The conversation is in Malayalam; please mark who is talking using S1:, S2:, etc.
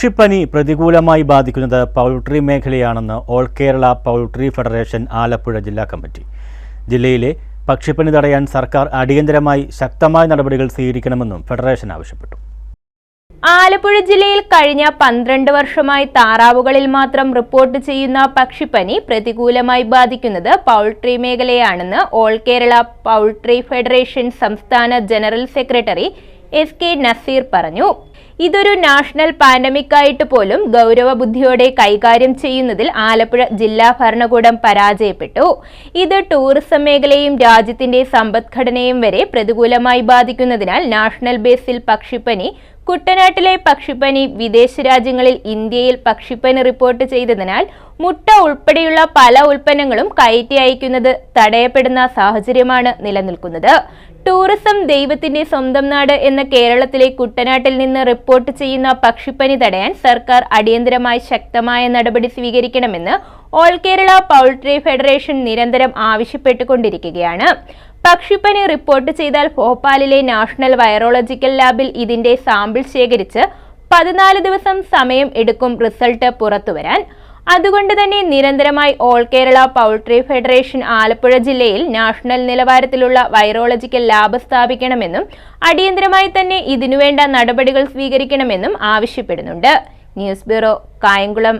S1: പക്ഷിപ്പനി പ്രതികൂലമായി ബാധിക്കുന്നത് poultry മേഖലയാണെന്ന് all Kerala poultry federation Alappuzha ജില്ലാ കമ്മിറ്റി. ജില്ലയിലെ പക്ഷിപ്പനി തടയാൻ സർക്കാർ അടിയന്തരമായി ശക്തമായ നടപടികൾ സ്വീകരിക്കണമെന്നും ഫെഡറേഷൻ ആവശ്യപ്പെട്ടു.
S2: ആലപ്പുഴ ജില്ലയിൽ കഴിഞ്ഞ പന്ത്രണ്ട് വർഷമായി താറാവുകളിൽ മാത്രം റിപ്പോർട്ട് ചെയ്യുന്ന പക്ഷിപ്പനി പ്രതികൂലമായി ബാധിക്കുന്നത് പൗൾട്രി മേഖലയാണെന്ന് ഓൾ കേരള പൗൾട്രി ഫെഡറേഷൻ സംസ്ഥാന general secretary S K Naseer പറഞ്ഞു. ഇതൊരു നാഷണൽ പാൻഡമിക് ആയിട്ട് പോലും ഗൗരവബുദ്ധിയോടെ കൈകാര്യം ചെയ്യുന്നതിൽ ആലപ്പുഴ ജില്ലാ ഭരണകൂടം പരാജയപ്പെട്ടു. ഇത് ടൂറിസം മേഖലയും രാജ്യത്തിന്റെ സമ്പദ്ഘടനയും വരെ പ്രതികൂലമായി ബാധിക്കുന്നതിനാൽ നാഷണൽ ബേസിൽ പക്ഷിപ്പനി കുട്ടനാട്ടിലെ പക്ഷിപ്പനി വിദേശ രാജ്യങ്ങളിൽ ഇന്ത്യയിൽ പക്ഷിപ്പനി റിപ്പോർട്ട് ചെയ്തതിനാൽ മുട്ട ഉൾപ്പെടെയുള്ള പല ഉൽപ്പന്നങ്ങളും കയറ്റി അയക്കുന്നത് തടയപ്പെടുന്ന സാഹചര്യമാണ് നിലനിൽക്കുന്നത്. ടൂറിസം ദൈവത്തിന്റെ സ്വന്തം നാട് എന്ന കേരളത്തിലെ കുട്ടനാട്ടിൽ നിന്ന് റിപ്പോർട്ട് ചെയ്യുന്ന പക്ഷിപ്പനി തടയാൻ സർക്കാർ അടിയന്തരമായി ശക്തമായ നടപടി സ്വീകരിക്കണമെന്ന് ഓൾ കേരള പൗൾട്രി ഫെഡറേഷൻ നിരന്തരം ആവശ്യപ്പെട്ടുകൊണ്ടിരിക്കുകയാണ്. പക്ഷിപ്പനി റിപ്പോർട്ട് ചെയ്താൽ ഭോപ്പാലിലെ നാഷണൽ വൈറോളജിക്കൽ ലാബിൽ ഇതിന്റെ സാമ്പിൾ ശേഖരിച്ച് പതിനാല് ദിവസം സമയം എടുക്കും റിസൾട്ട് പുറത്തുവരാൻ. അതുകൊണ്ട് തന്നെ നിരന്തരമായി all Kerala poultry federation Alappuzha ജില്ലയിൽ നാഷണൽ നിലവാരത്തിലുള്ള വൈറോളജിക്കൽ ലാബ് സ്ഥാപിക്കണമെന്നും അടിയന്തരമായി തന്നെ ഇതിനുവേണ്ട നടപടികൾ സ്വീകരിക്കണമെന്നും ആവശ്യപ്പെടുന്നുണ്ട്. News bureau Kayamkulam.